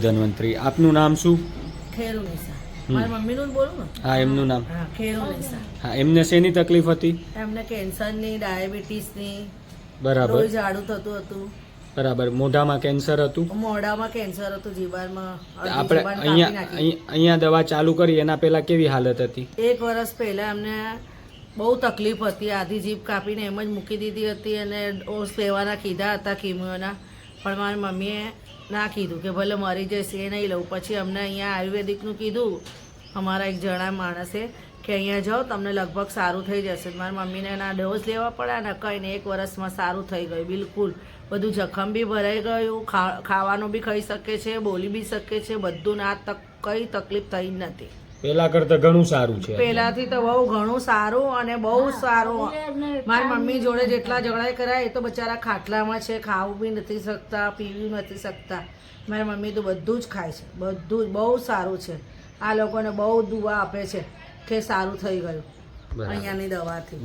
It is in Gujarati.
ધન્વંતરી. આપનું નામ શું? હા એમનું નામ. હા હા એમને શેની તકલીફ હતી? એમને કેન્સરની ડાયાબિટીસની બરાબર. જાડું થતું હતું. બરાબર. મોઢામાં કેન્સર હતું? મોઢામાં કેન્સર હતું જીવારમાં આપણે અહીંયા અહીંયા દવા ચાલુ કરી એના પહેલા કેવી હાલત હતી? એક વર્ષ પહેલા એમને બહુ તકલીફ હતી. આધી જીભ કાપીને એમ જ મૂકી દીધી હતી અને ડોઝ લેવાના કીધા હતા કીમોના. પણ મારી મમ્મીએ ના કીધું કે ભલે મરી જશે એ નહીં લઉં. પછી અમને અહીંયા આયુર્વેદિકનું કીધું. અમારા એક જણા માણસે કે અહીંયા જાઓ, તમને લગભગ સારું થઈ જશે. મારી મમ્મીને એના ડોઝ લેવા પડ્યા ને કંઈ ને એક વર્ષમાં સારું થઈ ગયું, બિલકુલ. બધું જખમ બી ભરાઈ ગયું ખા- ખાવાનું બી ખાઈ શકે છે, બોલી બી શકે છે બધું ના તક, કંઈ તકલીફ થઈ જ નથી. પહેલા કરતા ઘણું સારું છે. પેલાથી તો બહુ ઘણું સારું અને બહુ સારું. મારી મમ્મી જોડે જેટલા ઝઘડા કર્યા એ તો બચારા ખાટલામાં છે ખાવું બી નથી શકતા પીવી નથી શકતા. મારી મમ્મી તો બધું જ ખાય છે બધું જ બહુ સારું છે. આ લોકોને બહુ દુવા આપે છે કે સારું થઈ ગયું અહીંયાની દવાથી.